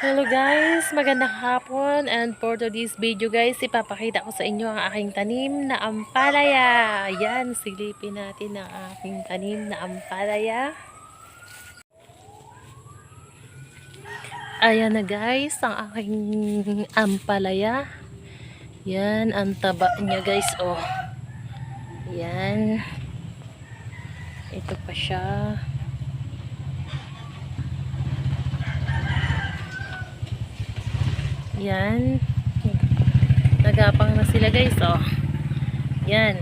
Hello guys, magandang hapon and for today's video guys, ipapakita ko sa inyo ang aking tanim na ampalaya. Yan, silipin natin ang aking tanim na ampalaya. Ayan na guys, ang aking ampalaya. Yan, ang taba niya guys, oh. Yan. Ito pa siya. Yan. Nagapang na sila guys, oh. Yan.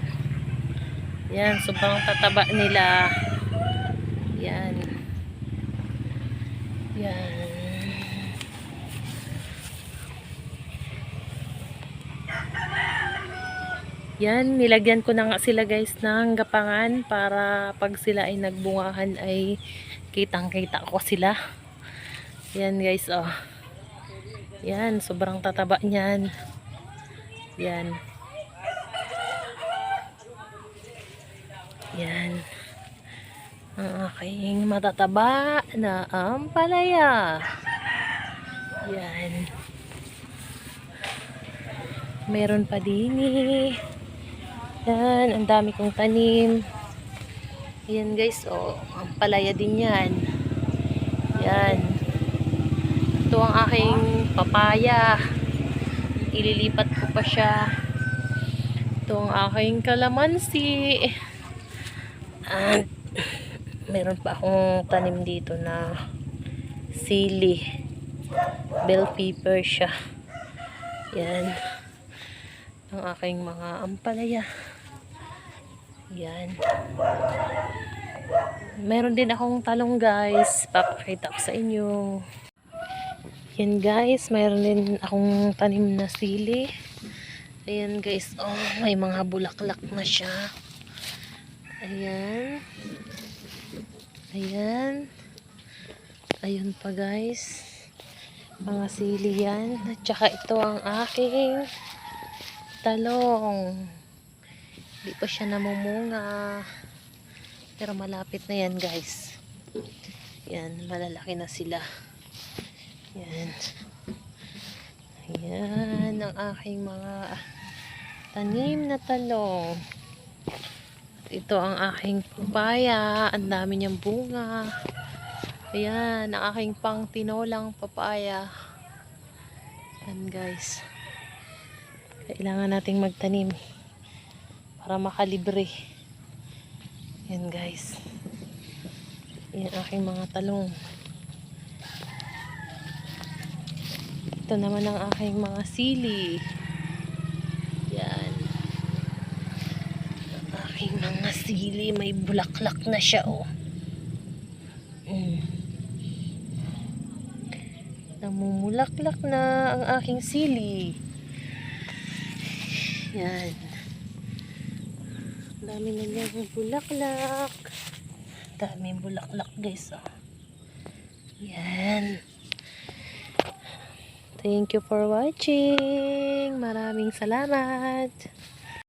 Yan, sobrang tataba nila. Yan. Yan. Yan, nilagyan ko na nga sila guys ng gapangan para pag sila ay nagbungahan ay kitang-kita ko sila. Yan guys, oh. Yan, sobrang tataba niyan. Yan. Yan. Ang aking matataba na ampalaya. Yan. Meron pa din eh. Yan, ang dami kong tanim. Yan guys, oh, ampalaya din yan. Ito ang aking papaya. Ililipat ko pa siya. Ito ang aking kalamansi. At meron pa akong tanim dito na sili. Bell pepper siya. Yan. Ang aking mga ampalaya. Yan. Meron din akong talong guys. Papakita ko sa inyo. Yan guys, mayroon din akong tanim na sili. Ayan guys, oh, may mga bulaklak na siya. Ayan. Ayan. Ayun pa guys. Mga sili yan. At saka ito ang aking talong. Hindi pa siya namumunga. Pero malapit na yan guys. Yan, malalaki na sila. Yan. Ayan ang aking mga tanim na talong. At ito ang aking papaya. Ang dami niyang bunga. Ayan, ang aking pang tinolang papaya. Yan guys. Kailangan nating magtanim para makalibre. Yan guys. Yan aking mga talong. Ito naman ang aking mga sili. Yan. Ang aking mga sili. May bulaklak na siya, oh. Mm. Namumulaklak na ang aking sili. Yan. Dami na niyang bulaklak. Daming bulaklak, guys, oh. Yan. Thank you for watching. Maraming salamat.